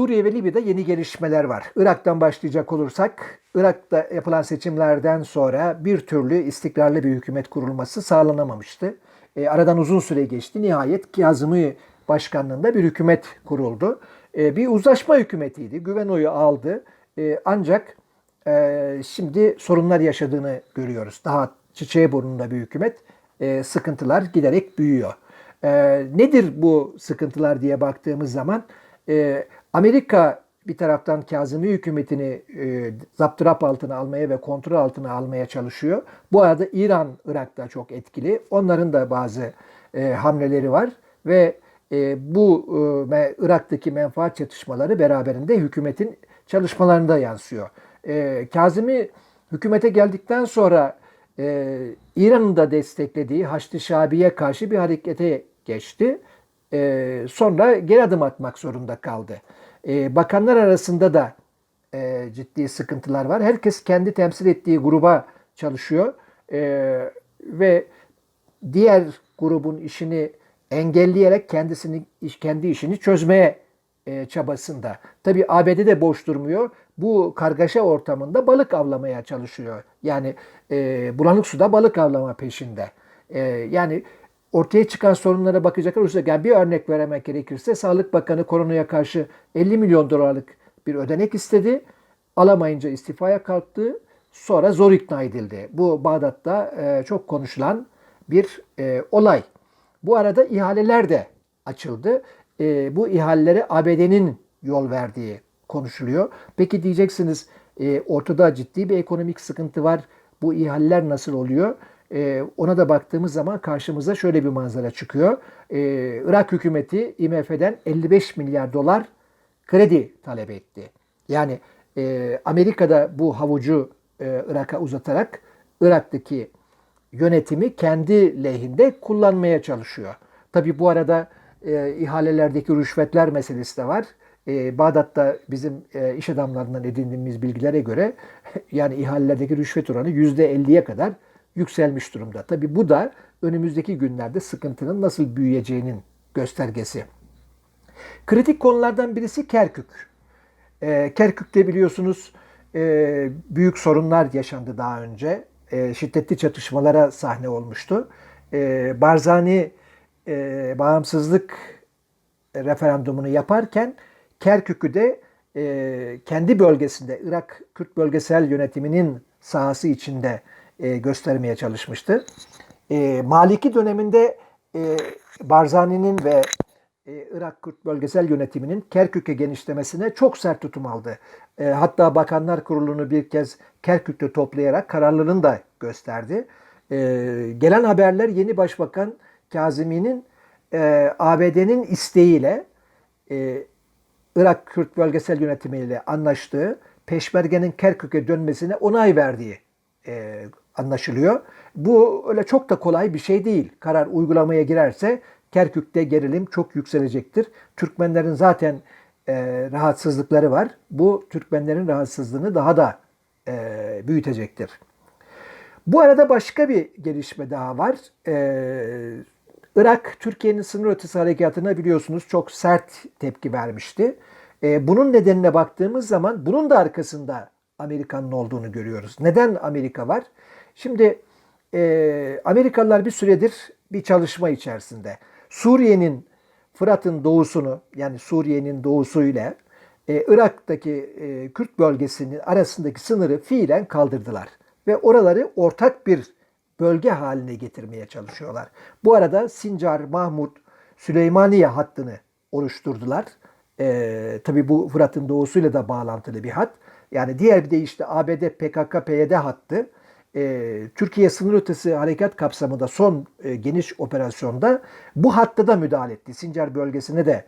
Suriye ve Libya'da yeni gelişmeler var. Irak'tan başlayacak olursak, Irak'ta yapılan seçimlerden sonra bir türlü istikrarlı bir hükümet kurulması sağlanamamıştı. E, aradan uzun süre geçti. Nihayet Kazımı başkanlığında bir hükümet kuruldu. E, bir uzlaşma hükümetiydi. Güven oyu aldı. E, ancak e, şimdi sorunlar yaşadığını görüyoruz. Daha çiçeği burnunda bir hükümet. E, sıkıntılar giderek büyüyor. E, nedir bu sıkıntılar diye baktığımız zaman e, Amerika bir taraftan Kazımi hükümetini e, zaptırap altına almaya ve kontrol altına almaya çalışıyor. Bu arada İran Irak'ta çok etkili. Onların da bazı e, hamleleri var ve e, bu e, Irak'taki menfaat çatışmaları beraberinde hükümetin çalışmalarında yansıyor. E, Kazımi hükümete geldikten sonra e, İran'ın da desteklediği Haçlı Şabi'ye karşı bir harekete geçti. E, sonra geri adım atmak zorunda kaldı. E, bakanlar arasında da e, ciddi sıkıntılar var. Herkes kendi temsil ettiği gruba çalışıyor E, ve diğer grubun işini engelleyerek kendisini kendi işini çözmeye e, çabasında. Tabii ABD de boş durmuyor. Bu kargaşa ortamında balık avlamaya çalışıyor. Yani e, bulanık suda balık avlama peşinde. E, yani ortaya çıkan sorunlara bakacak olursak, yani bir örnek vermek gerekirse Sağlık Bakanı koronaya karşı 50 milyon dolarlık bir ödenek istedi. Alamayınca istifaya kalktı. Sonra zor ikna edildi. Bu Bağdat'ta e, çok konuşulan bir e, olay. Bu arada ihaleler de açıldı. E, bu ihalelere ABD'nin yol verdiği konuşuluyor. Peki diyeceksiniz e, ortada ciddi bir ekonomik sıkıntı var. Bu ihaleler nasıl oluyor? E, ona da baktığımız zaman karşımıza şöyle bir manzara çıkıyor. E, Irak hükümeti IMF'den 55 milyar dolar kredi talep etti. Yani e, Amerika'da bu havucu e, Irak'a uzatarak Irak'taki yönetimi kendi lehinde kullanmaya çalışıyor. Tabi bu arada e, ihalelerdeki rüşvetler meselesi de var. E, Bağdat'ta bizim e, iş adamlarından edindiğimiz bilgilere göre yani ihalelerdeki rüşvet oranı %50'ye kadar yükselmiş durumda. Tabi bu da önümüzdeki günlerde sıkıntının nasıl büyüyeceğinin göstergesi. Kritik konulardan birisi Kerkük. E, Kerkük'te biliyorsunuz e, büyük sorunlar yaşandı daha önce. E, şiddetli çatışmalara sahne olmuştu. E, Barzani e, bağımsızlık referandumunu yaparken Kerkük'ü de e, kendi bölgesinde Irak Kürt bölgesel yönetiminin sahası içinde e, göstermeye çalışmıştı. E, Maliki döneminde e, Barzani'nin ve Irak Kürt bölgesel yönetiminin Kerkük'e genişlemesine çok sert tutum aldı. Hatta Bakanlar Kurulu'nu bir kez Kerkük'te toplayarak kararlılığını da gösterdi. Gelen haberler yeni Başbakan Kazimi'nin ABD'nin isteğiyle Irak Kürt bölgesel yönetimiyle anlaştığı Peşmerge'nin Kerkük'e dönmesine onay verdiği anlaşılıyor. Bu öyle çok da kolay bir şey değil. Karar uygulamaya girerse Kerkük'te gerilim çok yükselecektir. Türkmenlerin zaten e, rahatsızlıkları var. Bu Türkmenlerin rahatsızlığını daha da e, büyütecektir. Bu arada başka bir gelişme daha var. Ee, Irak, Türkiye'nin sınır ötesi harekatına biliyorsunuz çok sert tepki vermişti. Ee, bunun nedenine baktığımız zaman bunun da arkasında Amerika'nın olduğunu görüyoruz. Neden Amerika var? Şimdi e, Amerikalılar bir süredir bir çalışma içerisinde. Suriye'nin Fırat'ın doğusunu yani Suriye'nin doğusuyla e, Irak'taki e, Kürt bölgesinin arasındaki sınırı fiilen kaldırdılar. Ve oraları ortak bir bölge haline getirmeye çalışıyorlar. Bu arada Sincar, Mahmut, Süleymaniye hattını oluşturdular. E, tabii bu Fırat'ın doğusuyla da bağlantılı bir hat. Yani diğer bir deyişle ABD PKK-PYD hattı e, Türkiye sınır ötesi harekat kapsamında son e, geniş operasyonda bu hatta da müdahale etti. Sincar bölgesine de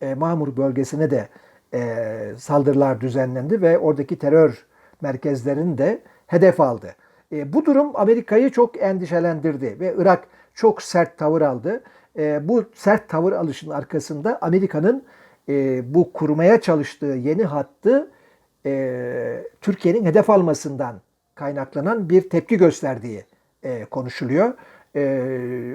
e, Mahmur bölgesine de e, saldırılar düzenlendi ve oradaki terör merkezlerini de hedef aldı. E, bu durum Amerika'yı çok endişelendirdi ve Irak çok sert tavır aldı. E, bu sert tavır alışın arkasında Amerika'nın e, bu kurmaya çalıştığı yeni hattı e, Türkiye'nin hedef almasından kaynaklanan bir tepki gösterdiği e, konuşuluyor. E,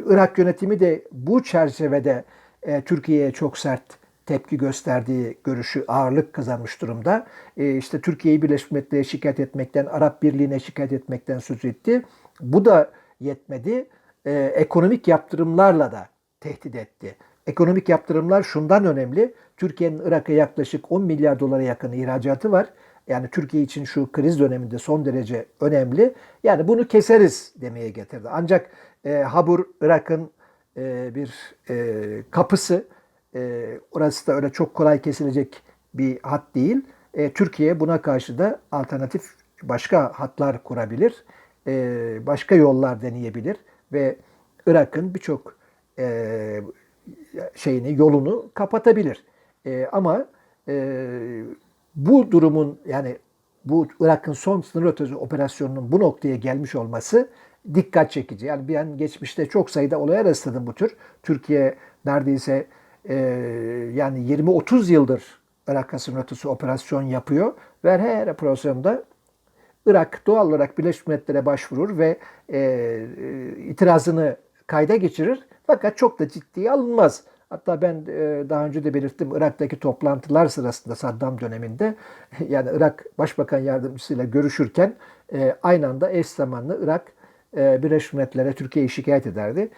Irak yönetimi de bu çerçevede e, Türkiye'ye çok sert tepki gösterdiği görüşü ağırlık kazanmış durumda. E, işte Türkiye'yi Birleşmiş Milletler'e şikayet etmekten, Arap Birliği'ne şikayet etmekten söz etti. Bu da yetmedi. E, ekonomik yaptırımlarla da tehdit etti. Ekonomik yaptırımlar şundan önemli. Türkiye'nin Irak'a yaklaşık 10 milyar dolara yakın ihracatı var. Yani Türkiye için şu kriz döneminde son derece önemli. Yani bunu keseriz demeye getirdi. Ancak e, Habur Irak'ın e, bir e, kapısı. E, orası da öyle çok kolay kesilecek bir hat değil. E, Türkiye buna karşı da alternatif başka hatlar kurabilir. E, başka yollar deneyebilir ve Irak'ın birçok e, şeyini yolunu kapatabilir. E, ama e, bu durumun yani bu Irak'ın son sınır ötesi operasyonunun bu noktaya gelmiş olması dikkat çekici. Yani ben geçmişte çok sayıda olaya rastladım bu tür. Türkiye neredeyse e, yani 20-30 yıldır Irak sınır ötesi operasyon yapıyor ve her operasyonda Irak doğal olarak Birleşmiş Milletler'e başvurur ve e, e, itirazını kayda geçirir. Fakat çok da ciddiye alınmaz. Hatta ben e, daha önce de belirttim Irak'taki toplantılar sırasında Saddam döneminde yani Irak Başbakan Yardımcısıyla görüşürken e, aynı anda eş zamanlı Irak e, Birleşmiş Milletler'e Türkiye'yi şikayet ederdi.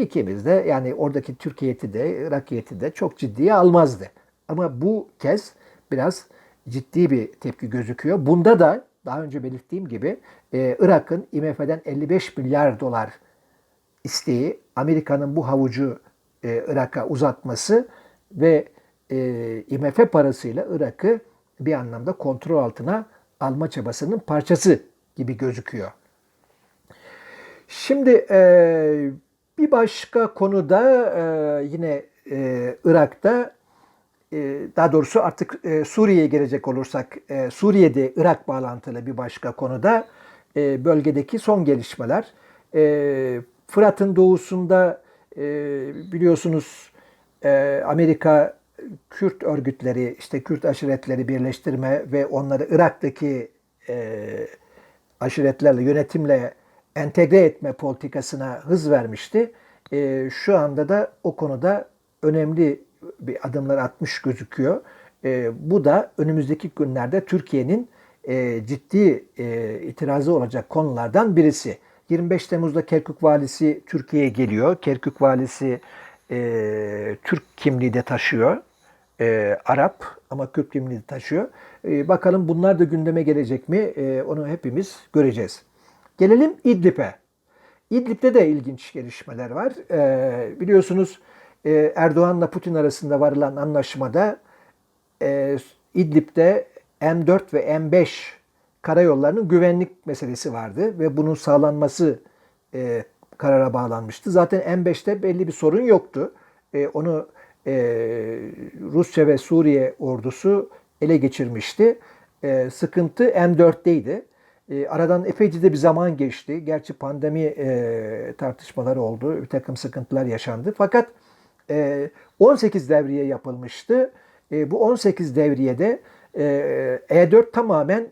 İkimiz de yani oradaki Türkiye heyeti de Irak de çok ciddiye almazdı. Ama bu kez biraz ciddi bir tepki gözüküyor. Bunda da daha önce belirttiğim gibi Irak'ın IMF'den 55 milyar dolar isteği, Amerika'nın bu havucu e, Irak'a uzatması ve e, IMF parasıyla Irak'ı bir anlamda kontrol altına alma çabasının parçası gibi gözüküyor. Şimdi e, bir başka konuda e, yine e, Irak'ta e, daha doğrusu artık e, Suriye'ye gelecek olursak e, Suriye'de Irak bağlantılı bir başka konuda e, bölgedeki son gelişmeler. Fırat'ın doğusunda e, biliyorsunuz e, Amerika Kürt örgütleri, işte Kürt aşiretleri birleştirme ve onları Irak'taki e, aşiretlerle, yönetimle entegre etme politikasına hız vermişti. E, şu anda da o konuda önemli bir adımlar atmış gözüküyor. Bu da önümüzdeki günlerde Türkiye'nin ciddi itirazı olacak konulardan birisi. 25 Temmuz'da Kerkük Valisi Türkiye'ye geliyor. Kerkük Valisi e, Türk kimliği de taşıyor. E, Arap ama Kürt kimliği de taşıyor. E, bakalım bunlar da gündeme gelecek mi? E, onu hepimiz göreceğiz. Gelelim İdlib'e. İdlib'de de ilginç gelişmeler var. E, biliyorsunuz e, Erdoğan'la Putin arasında varılan anlaşmada e, İdlib'de M4 ve M5 karayollarının güvenlik meselesi vardı ve bunun sağlanması e, karara bağlanmıştı. Zaten M5'te belli bir sorun yoktu. E, onu e, Rusya ve Suriye ordusu ele geçirmişti. E, sıkıntı M4'teydi. E, aradan epeyce de bir zaman geçti. Gerçi pandemi e, tartışmaları oldu. Bir takım sıkıntılar yaşandı. Fakat e, 18 devriye yapılmıştı. E, bu 18 devriyede e, E4 tamamen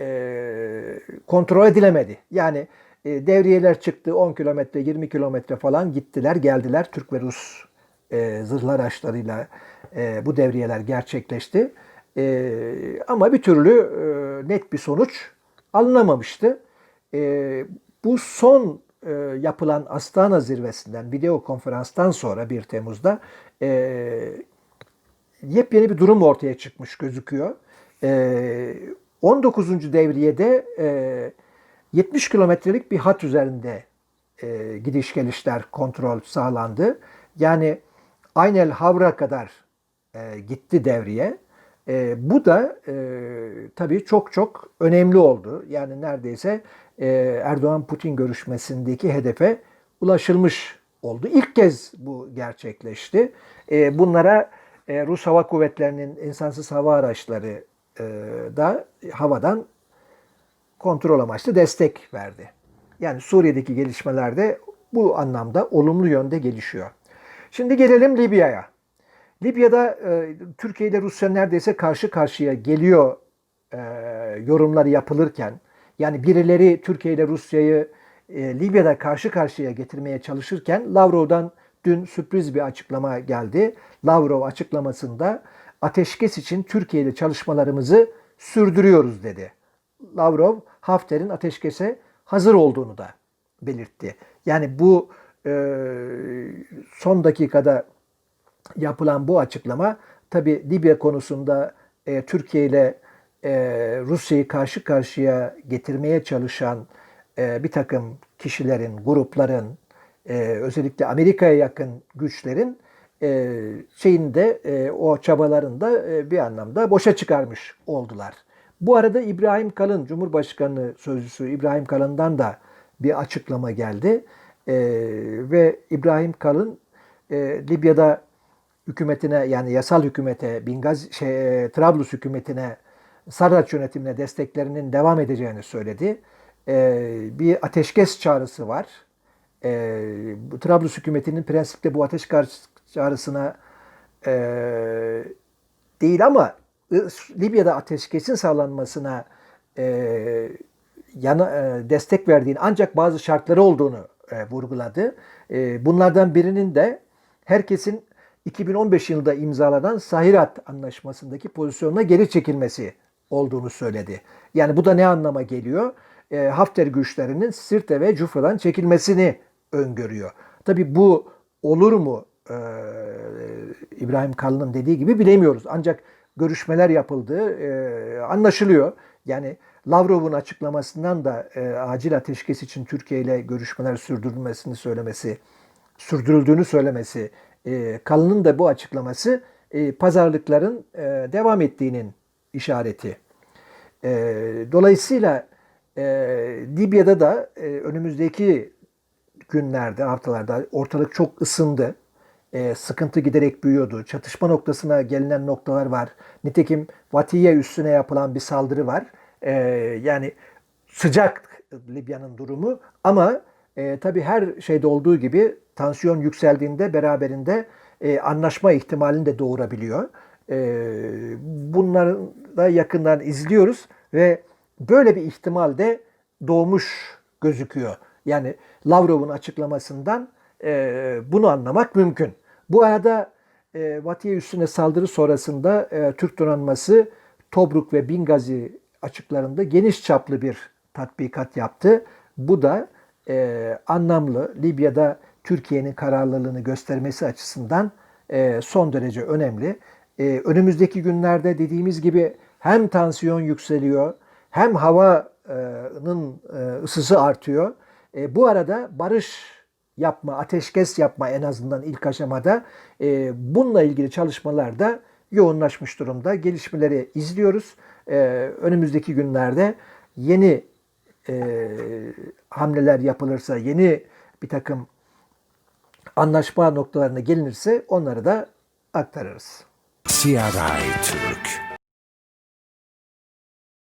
e, kontrol edilemedi. Yani e, devriyeler çıktı 10 kilometre 20 kilometre falan gittiler geldiler Türk ve Rus e, zırhlı araçlarıyla e, bu devriyeler gerçekleşti. E, ama bir türlü e, net bir sonuç alınamamıştı. E, bu son e, yapılan Astana zirvesinden video konferanstan sonra 1 Temmuz'da e, yepyeni bir durum ortaya çıkmış gözüküyor. E, 19. devriyede e, 70 kilometrelik bir hat üzerinde e, gidiş gelişler kontrol sağlandı. Yani Aynel Havra kadar e, gitti devriye. E, bu da e, tabii çok çok önemli oldu. Yani neredeyse e, Erdoğan-Putin görüşmesindeki hedefe ulaşılmış oldu. İlk kez bu gerçekleşti. E, bunlara e, Rus Hava Kuvvetleri'nin insansız hava araçları da havadan kontrol amaçlı destek verdi. Yani Suriye'deki gelişmelerde bu anlamda olumlu yönde gelişiyor. Şimdi gelelim Libya'ya. Libya'da e, Türkiye ile Rusya neredeyse karşı karşıya geliyor e, yorumları yapılırken, yani birileri Türkiye ile Rusya'yı e, Libya'da karşı karşıya getirmeye çalışırken Lavrov'dan dün sürpriz bir açıklama geldi. Lavrov açıklamasında ateşkes için Türkiye ile çalışmalarımızı sürdürüyoruz dedi. Lavrov Hafter'in ateşkese hazır olduğunu da belirtti. Yani bu e, son dakikada yapılan bu açıklama tabi Libya konusunda e, Türkiye ile e, Rusya'yı karşı karşıya getirmeye çalışan e, bir takım kişilerin, grupların, e, özellikle Amerika'ya yakın güçlerin e, şeyinde e, o çabalarında e, bir anlamda boşa çıkarmış oldular. Bu arada İbrahim Kalın, Cumhurbaşkanı Sözcüsü İbrahim Kalın'dan da bir açıklama geldi. E, ve İbrahim Kalın Libya'da hükümetine yani yasal hükümete, Bingaz şey, Trablus hükümetine, Sarraç yönetimine desteklerinin devam edeceğini söyledi. Bir ateşkes çağrısı var. Trablus hükümetinin prensipte bu ateşkes çağrısına e, değil ama Libya'da ateşkesin sağlanmasına e, yana, e, destek verdiğini ancak bazı şartları olduğunu e, vurguladı. E, bunlardan birinin de herkesin 2015 yılında imzalanan Sahirat Anlaşması'ndaki pozisyonuna geri çekilmesi olduğunu söyledi. Yani bu da ne anlama geliyor? E, Hafter güçlerinin Sirte ve Cufra'dan çekilmesini öngörüyor. Tabi bu olur mu? E, İbrahim Kalın'ın dediği gibi bilemiyoruz. Ancak görüşmeler yapıldığı e, anlaşılıyor. Yani Lavrov'un açıklamasından da e, acil ateşkes için Türkiye ile görüşmeler sürdürülmesini söylemesi, sürdürüldüğünü söylemesi, e, Kalın'ın da bu açıklaması e, pazarlıkların devam ettiğinin işareti. Dolayısıyla Libya'da da önümüzdeki günlerde, haftalarda ortalık çok ısındı. E, sıkıntı giderek büyüyordu. Çatışma noktasına gelinen noktalar var. Nitekim Vatiye üstüne yapılan bir saldırı var. E, yani sıcak Libya'nın durumu ama e, tabii her şeyde olduğu gibi tansiyon yükseldiğinde beraberinde e, anlaşma ihtimalini de doğurabiliyor. E, bunları da yakından izliyoruz ve böyle bir ihtimal de doğmuş gözüküyor. Yani Lavrov'un açıklamasından e, bunu anlamak mümkün. Bu arada e, Vatiye üstüne saldırı sonrasında e, Türk donanması Tobruk ve Bingazi açıklarında geniş çaplı bir tatbikat yaptı. Bu da e, anlamlı. Libya'da Türkiye'nin kararlılığını göstermesi açısından e, son derece önemli. E, önümüzdeki günlerde dediğimiz gibi hem tansiyon yükseliyor hem havanın e, ısısı artıyor. E, bu arada barış yapma, ateşkes yapma en azından ilk aşamada e, bununla ilgili çalışmalar da yoğunlaşmış durumda. Gelişmeleri izliyoruz. E, önümüzdeki günlerde yeni e, hamleler yapılırsa, yeni bir takım anlaşma noktalarına gelinirse onları da aktarırız. CRI Türk